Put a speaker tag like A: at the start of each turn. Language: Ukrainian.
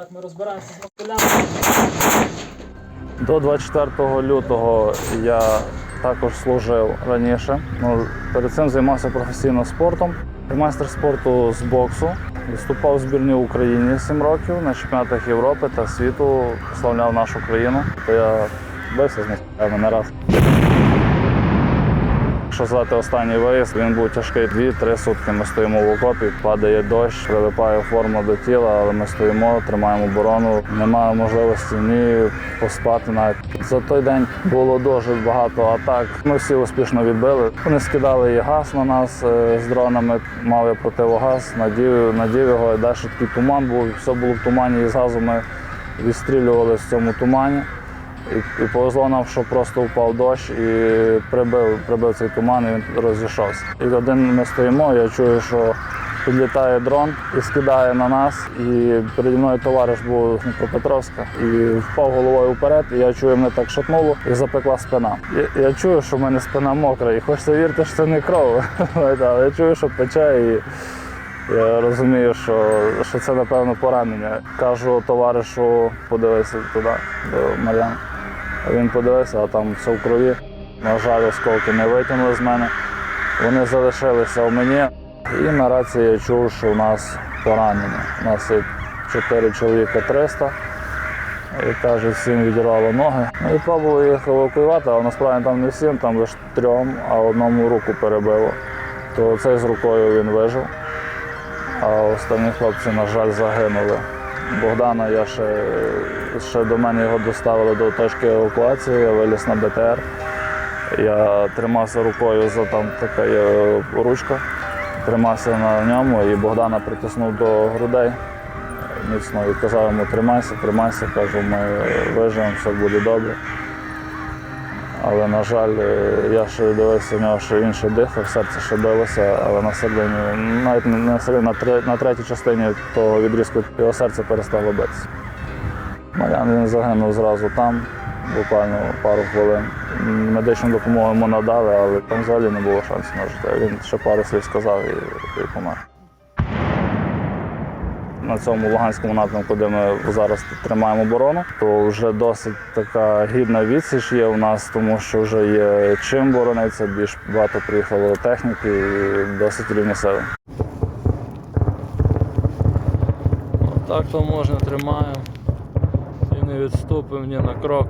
A: Так, ми розбираємося з москалями.
B: До 24 лютого я також служив раніше. Ну, перед цим займався професійно спортом. Майстер спорту з боксу. Виступав в збірній Україні 7 років на чемпіонатах Європи та світу, прославляв нашу країну. То я бився з москалями не раз. Якщо звати останній виїзд, він був тяжкий. Дві-три сутки ми стоїмо в окопі, падає дощ, прилипає форма до тіла, але ми стоїмо, тримаємо оборону. Немає можливості ні поспати навіть. За той день було дуже багато атак. Ми всі успішно відбили. Вони скидали і газ на нас е, з дронами, мали противогаз, надів, надів його. І далі такий туман був, все було в тумані і з газу ми відстрілювали в цьому тумані. І, і повезло нам, що просто впав дощ і прибив, прибив цей туман, і він розійшовся. І один ми стоїмо, я чую, що підлітає дрон і скидає на нас. І переді мною товариш був з Дніпропетровська і впав головою вперед. І я чую, мене так шатнуло і запекла спина. Я, я чую, що в мене спина мокра, і хочеться вірити, що це не кров. Але я чую, що пече. І... Я розумію, що, що це напевно поранення. Кажу товаришу, подивися туди, до Мар'яни. Він подивився, а там все в крові. На жаль, осколки не витягнули з мене. Вони залишилися у мені. І на рації я чув, що у нас поранення. У нас є 4 чоловіка 300. І каже, всім відірвало ноги. Ну і пробували їх евакуювати, але насправді там не всім, там лише трьом, а одному руку перебило. То цей з рукою він вижив а останні хлопці, на жаль, загинули. Богдана я ще, ще до мене його доставили до точки евакуації, я виліз на БТР. Я тримався рукою за там така є ручка, тримався на ньому і Богдана притиснув до грудей міцно і казав йому тримайся, тримайся, кажу, ми виживемо, все буде добре. Але, на жаль, е, я ще дивився в нього, що він ще дихав, серце ще билося, але на середині, навіть на середині, на, тре- на третій частині того відрізку його серце перестало битися. Мар'ян він загинув зразу там, буквально пару хвилин. Медичну допомогу йому надали, але там взагалі не було шансів на життя. Він ще пару слів сказав і, і помер. На цьому Луганському напрямку, де ми зараз тримаємо оборону, то вже досить така гідна відсіч є у нас, тому що вже є чим боронитися, більш багато приїхало техніки і досить рівні сили.
A: Так то можна тримаємо. І не відступимо ні на крок.